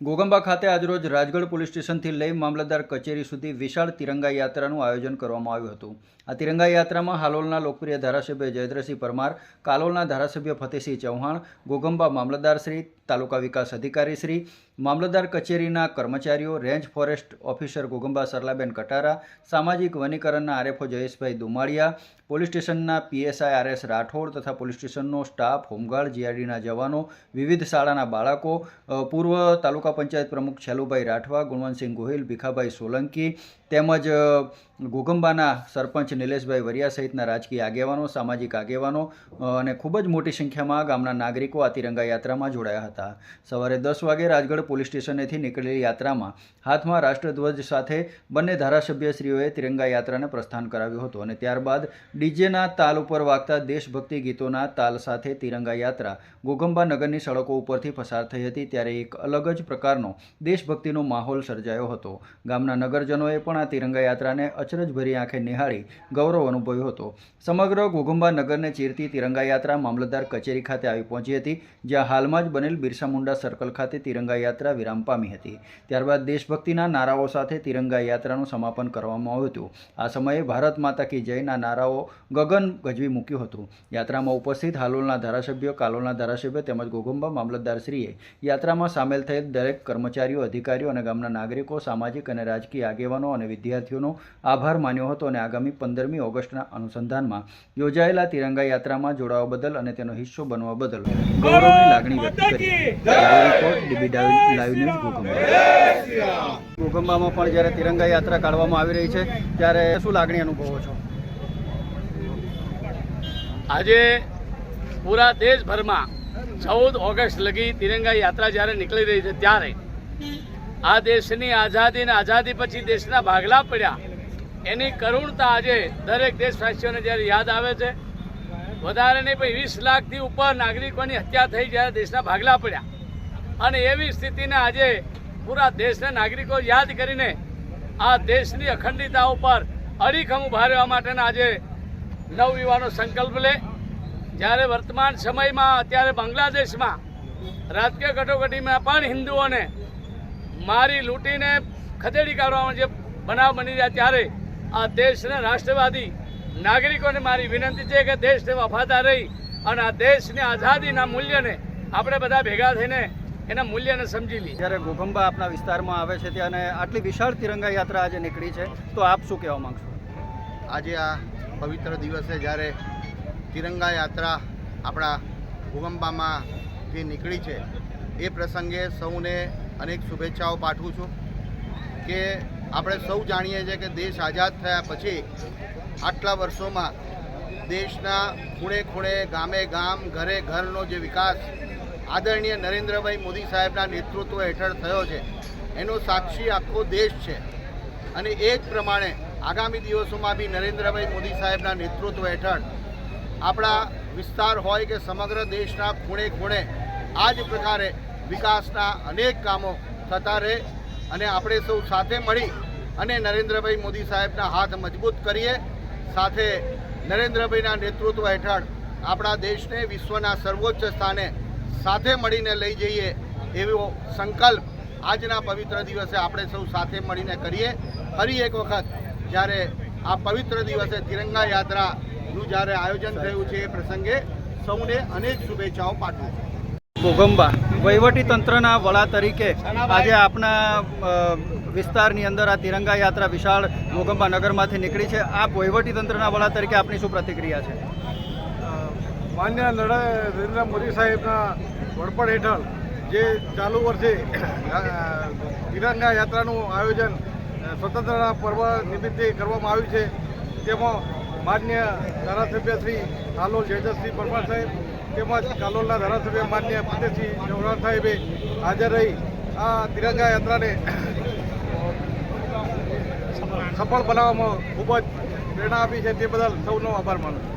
ગોગંબા ખાતે આજરોજ રાજગઢ પોલીસ સ્ટેશનથી લઈ મામલતદાર કચેરી સુધી વિશાળ તિરંગા યાત્રાનું આયોજન કરવામાં આવ્યું હતું. આ તિરંગા યાત્રામાં હાલોલના લોકપ્રિય ધારાસભ્ય જયદ્રસિંહ પરમાર, કાલોલના ધારાસભ્ય ફતેહસિંહ ચૌહાણ, ગોગંબા મામલતદાર શ્રી, તાલુકા વિકાસ અધિકારી શ્રી, મામલતદાર કચેરીના કર્મચારીઓ, range forest officer Gogamba Saralaben Katara, સામાજિક વનીકરણના આરએફઓ જયેશભાઈ દુમાળિયા, પોલીસ સ્ટેશનના પીએસઆઈ આર એસ રાઠોડ તથા પોલીસ સ્ટેશનનો સ્ટાફ, હોમગાર્ડ, જીઆરડીના જવાનો, વિવિધ શાળાના બાળકો પૂર્વ તાલુકા પંચાયત પ્રમુખ છેલુભાઈ રાઠવા, ગુણવંતસિંહ ગોહિલ, ભીખાભાઈ સોલંકી તેમજ ઘોગંબાના સરપંચ નિલેશભાઈ વરિયા સહિતના રાજકીય આગેવાનો, સામાજિક આગેવાનો અને ખૂબ જ મોટી સંખ્યામાં ગામના નાગરિકો આ તિરંગા યાત્રામાં જોડાયા હતા. સવારે દસ વાગે રાજગઢ પોલીસ સ્ટેશનેથી નીકળેલી યાત્રામાં હાથમાં રાષ્ટ્રધ્વજ સાથે બંને ધારાસભ્યશ્રીઓએ તિરંગા યાત્રાને પ્રસ્થાન કરાવ્યું હતું અને ત્યારબાદ ડીજેના તાલ ઉપર વાગતા દેશભક્તિ ગીતોના તાલ સાથે તિરંગા યાત્રા ગોગંબા નગરની સડકો ઉપરથી પસાર થઈ હતી. ત્યારે એક અલગ જ પ્રકારનો દેશભક્તિનો માહોલ સર્જાયો હતો. ગામના નગરજનોએ પણ આ તિરંગા યાત્રાને અચરજભરી આંખે નિહાળી ગૌરવ અનુભવ્યો હતો. સમગ્ર ગોગંબા નગરને ચીરતી તિરંગા યાત્રા મામલતદાર કચેરી ખાતે આવી પહોંચી હતી, જ્યાં હાલમાં જ બનેલ બિરસા મુંડા સર્કલ ખાતે તિરંગા યાત્રા વિરામ પામી હતી. ત્યારબાદ દેશભક્તિના નારાઓ સાથે તિરંગા યાત્રાનું સમાપન કરવામાં આવ્યું હતું. આ સમયે ભારત માતા કી જયના નારાઓ ગગન ગજવી મૂક્યું હતું. યાત્રામાં ઉપસ્થિત હાલોલના ધારાસભ્યો, કાલોલના ધારાસભ્ય તેમજ ગોગંબા મામલતદારશ્રીએ યાત્રામાં સામેલ થયેલ દરેક કર્મચારીઓ અધિકારીઓ અને ગામના નાગરિકો સામાજિક અને રાજકીય આગેવાનો અને વિદ્યાર્થીઓનો આભાર માન્યો હતો અને આગામી પંદરમી ઓગસ્ટના અનુસંધાનમાં યોજાયેલા તિરંગા યાત્રામાં જોડાવા બદલ અને તેનો હિસ્સો બનવા બદલ ગૌરવની લાગણી વ્યક્ત કરી. Report DB live news Gogamba ગોગંબામાં પણ જ્યારે તિરંગા યાત્રા કાઢવામાં આવી રહી છે ત્યારે શું લાગણી અનુભવો છો? આજે પૂરા દેશભરમાં ચૌદ ઓગસ્ટ લગી તિરંગા યાત્રા જ્યારે નીકળી રહી છે ત્યારે આ દેશની આઝાદી અને આઝાદી પછી દેશના ભાગલા પડ્યા. એની કરુણતા આજે દરેક દેશવાસીઓને જ્યારે યાદ આવે છે. વધારે નહીં પણ વીસ લાખથી ઉપર નાગરિકોની હત્યા થઈ જ્યારે દેશના ભાગલા પડ્યા. અને એવી સ્થિતિને આજે પૂરા દેશના નાગરિકો યાદ કરીને આ દેશની અખંડિતતા ઉપર અડીખમ ઊભા રહેવા માટેના આજે નવયુવાનો સંકલ્પ લે. જ્યારે વર્તમાન સમયમાં અત્યારે બાંગ્લાદેશમાં રાજકીય કટોકટીમાં પણ હિન્દુઓને મારી લૂંટીને ખદેડી કાઢવામાં જે બનાવ બની રહ્યા ત્યારે આ દેશના રાષ્ટ્રવાદી નાગરિકોને મારી વિનંતી છે કે દેશને વફાદાર રહી અને આ દેશની આઝાદીના મૂલ્યને આપણે બધા ભેગા થઈને એના મૂલ્યને સમજી લઈએ. જ્યારે ગોગંબા આપના વિસ્તારમાં આવે છે ત્યાં અને આટલી વિશાળ તિરંગા યાત્રા આજે નીકળી છે તો આપ શું કહેવા માગશો? આજે આ પવિત્ર દિવસે જ્યારે તિરંગા યાત્રા આપણા ભૂકંપામાં જે નીકળી છે, એ પ્રસંગે સૌને અનેક શુભેચ્છાઓ પાઠવું છું કે આપણે સૌ જાણીએ છીએ કે દેશ આઝાદ થયા પછી આટલા વર્ષોમાં દેશના ખૂણે ખૂણે, ગામે ગામ, ઘરે ઘરનો જે વિકાસ આદરણીય નરેન્દ્રભાઈ મોદી સાહેબના નેતૃત્વ હેઠળ થયો છે, એનો સાક્ષી આખો દેશ છે. અને એ જ પ્રમાણે આગામી દિવસોમાં બી નરેન્દ્રભાઈ મોદી સાહેબના નેતૃત્વ હેઠળ આપણા વિસ્તાર હોય કે સમગ્ર દેશના ખૂણે ખૂણે આ જ પ્રકારે વિકાસના અનેક કામો થતા રહે અને આપણે સૌ સાથે મળી અને નરેન્દ્રભાઈ મોદી સાહેબના હાથ મજબૂત કરીએ. સાથે નરેન્દ્રભાઈના નેતૃત્વ હેઠળ આપણા દેશને વિશ્વના સર્વોચ્ચ સ્થાને સાથે મળીને લઈ જઈએ એવો સંકલ્પ આજના પવિત્ર દિવસે આપણે સૌ સાથે મળીને કરીએ. ફરી એક વખત જ્યારે આ પવિત્ર દિવસે તિરંગા યાત્રાનું જ્યારે આયોજન થયું છે એ પ્રસંગે સૌને અનેક શુભેચ્છાઓ પાઠવું ભોગંબા વહીવટી તંત્રના વડા તરીકે આજે આપના વિસ્તારની અંદર આ તિરંગા યાત્રા વિશાળ ભોગંબા નગરમાંથી નીકળી છે. આપ વહીવટી તંત્રના વડા તરીકે આપની શું પ્રતિક્રિયા છે? માન્ય નરેન્દ્ર મોદી સાહેબના વડપણ હેઠળ જે ચાલુ વર્ષે તિરંગા યાત્રાનું આયોજન સ્વતંત્રતા પર્વ નિમિત્તે કરવામાં આવ્યું છે. તેમાં માન્ય ધારાસભ્ય શ્રી કાલોલ જયદતસિંહ પરમાર સાહેબ તેમજ કાલોલના ધારાસભ્ય માન્ય ફતેહસિંહ ચૌહાણ સાહેબે હાજર રહી આ તિરંગા યાત્રાને સફળ બનાવવામાં ખૂબ જ પ્રેરણા આપી છે તે બદલ સૌનો આભાર માનું છું.